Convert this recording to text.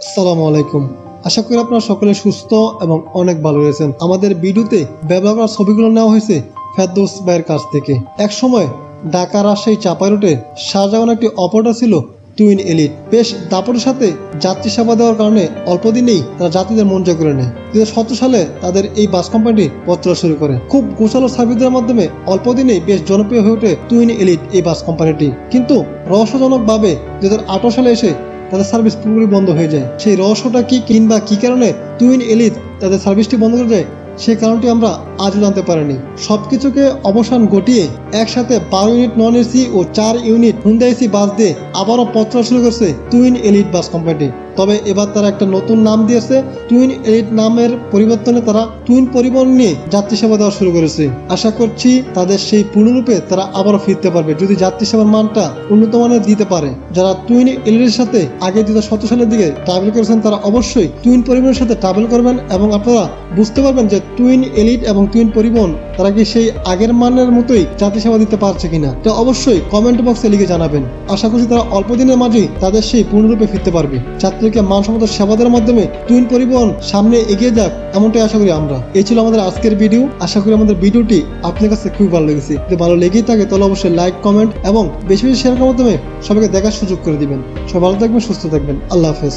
আসসালামু আলাইকুম। আশা করি আপনারা সকলে সুস্থ এবং অনেক ভালো রয়েছেন। আমাদের ভিডিওতে ব্যবহার করা ছবিগুলো নেওয়া হয়েছে ফেরদৌস ভাইয়ের কাছ থেকে। এক সময় ঢাকা রাজশাহী চাপাই রুটে শাহজাহান একটি অপারেটর ছিল টুইন এলিট। বেশ দাপটের সাথে যাত্রী সেবা দেওয়ার কারণে অল্প দিনেই তারা যাত্রীদের মন জয় করে নেয়। দু হাজার সতেরো সালে তাদের এই বাস কোম্পানিটি পত্র শুরু করে। খুব গোছালো সার্ভিসের মাধ্যমে অল্প দিনেই বেশ জনপ্রিয় হয়ে ওঠে টুইন এলিট এই বাস কোম্পানিটি। কিন্তু রহস্যজনকভাবে দু হাজার আঠেরো সালে এসে তাদের সার্ভিস পুরোপুরি বন্ধ হয়ে যায়। সেই রহস্যটা কি কিংবা কি কারণে টুইন এলিট তাদের সার্ভিসটি বন্ধ করে দেয়? সেই কারণটি আমরা আজও জানতে পারিনি। সব কিছুকে অবসান ঘটিয়ে একসাথে বারো ইউনিট নন এসি ও চার ইউনিট হুন্ডা এসি বাস দিয়ে আবারও পত্র শুরু করছে টুইন এলিট বাস কোম্পানিটি তবে এবার তারা একটা নতুন নাম দিয়েছে, টুইন এলিট নামের পরিবর্তনে তারা টুইন পরিবহন নিয়ে যাত্রী সেবা দেওয়া শুরু করেছে। আশা করছি তাদের সেই পূর্ণরূপে তারা আবারও ফিরতে পারবে, যদি যাত্রী সেবার মানটা উন্নত মানের দিতে পারে। যারা টুইন এলিটের সাথে আগে দু সালের দিকে ট্রাভেল করেছেন, তারা অবশ্যই টুইন পরিবহনের সাথে ট্রাভেল করবেন এবং আপনারা বুঝতে পারবেন যে টুইন এলিট এবং টুইন পরিবহন, তারা কি সেই আগের মানের মতোই যাত্রী সেবা দিতে পারছে কিনা? তো অবশ্যই কমেন্ট বক্সে লিখে জানাবেন। আশা করছি তারা অল্প দিনের মাঝেই তাদের সেই পূর্ণরূপে ফিরতে পারবে। যাত্রীকে মানসম্মত সেবা দেওয়ার মাধ্যমে টুইন পরিবহন সামনে এগিয়ে যাক, এমনটাই আশা করি আমরা। এই ছিল আমাদের আজকের ভিডিও আশা করি আমাদের ভিডিওটি আপনার কাছে খুবই ভালো লেগেছে। যদি ভালো লেগেই থাকে, তাহলে অবশ্যই লাইক কমেন্ট এবং বেশি বেশি শেয়ার করার মাধ্যমে সবাইকে দেখার সুযোগ করে দিবেন। সবাই ভালো থাকবেন, সুস্থ থাকবেন। আল্লাহ হাফেজ।